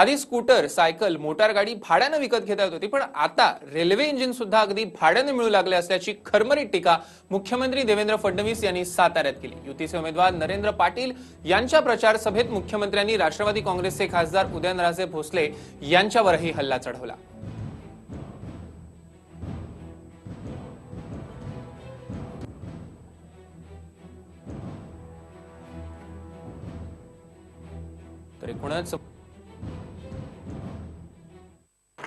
आधी scooter cycle motor गाडी भाड्यानं विकत घेता येत होती. पण आता रेल्वे इंजिन सुद्धा अगदी भाड्यानं मिळू लागले असल्याची खरमरीत टीका मुख्यमंत्री देवेंद्र फडणवीस यांनी साताऱ्यात केली. युतीचे उमेदवार नरेंद्र पाटील यांच्या प्रचार सभेत मुख्यमंत्र्यांनी राष्ट्रवादी काँग्रेसचे खासदार उदयनराजे भोसले यांच्यावरही हल्ला चढवला. तर एकूणच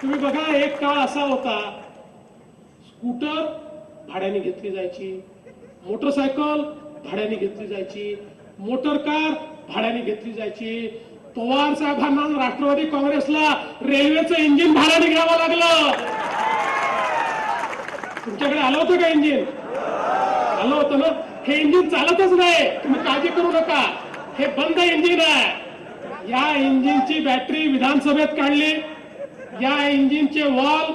तुम्ही बघा एक काळ असा होता स्कूटर भाड्याने घेतली जायची मोटरसायकल भाड्याने घेतली जायची मोटर कार भाड्याने घेतली जायची. पवार साहेबांना राष्ट्रवादी काँग्रेसला रेल्वेचं इंजिन भाड्याने घ्यावं लागलं. तुमच्याकडे आलं होतं का इंजिन? आलं होतं ना? हे इंजिन चालतच नाही. तुम्ही काळजी करू नका. हे बंद इंजिन आहे. या इंजिनची बॅटरी विधानसभेत काढली. या इंजिनचे वॉल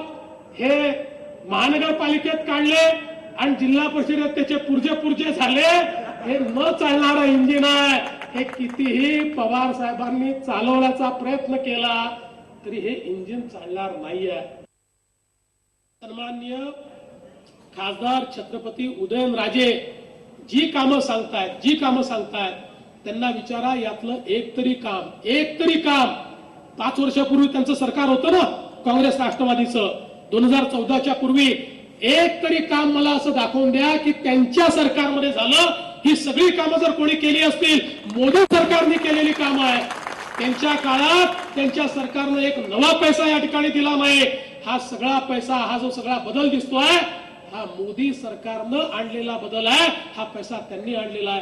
हे महानगरपालिकेत काढले आणि जिल्हा परिषदेत त्याचे पुरजे पुरजे झाले. हे न चालणारं इंजिन आहे. हे कितीही पवार साहेबांनी चालवण्याचा प्रयत्न केला तरी हे इंजिन चालणार नाहीये. सन्माननीय खासदार छत्रपती उदयनराजे जी कामं सांगतायत जी कामं सांगतायत त्यांना विचारा यातलं एक तरी काम एक तरी काम पाच वर्षापूर्वी त्यांचं सरकार होतं ना काँग्रेस राष्ट्रवादीचं. दोन हजार चौदाच्या पूर्वी एक तरी काम मला असं दाखवून द्या की त्यांच्या सरकारमध्ये झालं ही सगळी कामं जर कोणी केली असतील मोदी सरकारने केलेली कामं आहे त्यांच्या काळात त्यांच्या सरकारनं एक नवा पैसा या ठिकाणी दिला नाही. हा सगळा पैसा हा जो सगळा बदल दिसतोय हा मोदी सरकारनं आणलेला बदल आहे हा पैसा त्यांनी आणलेला आहे.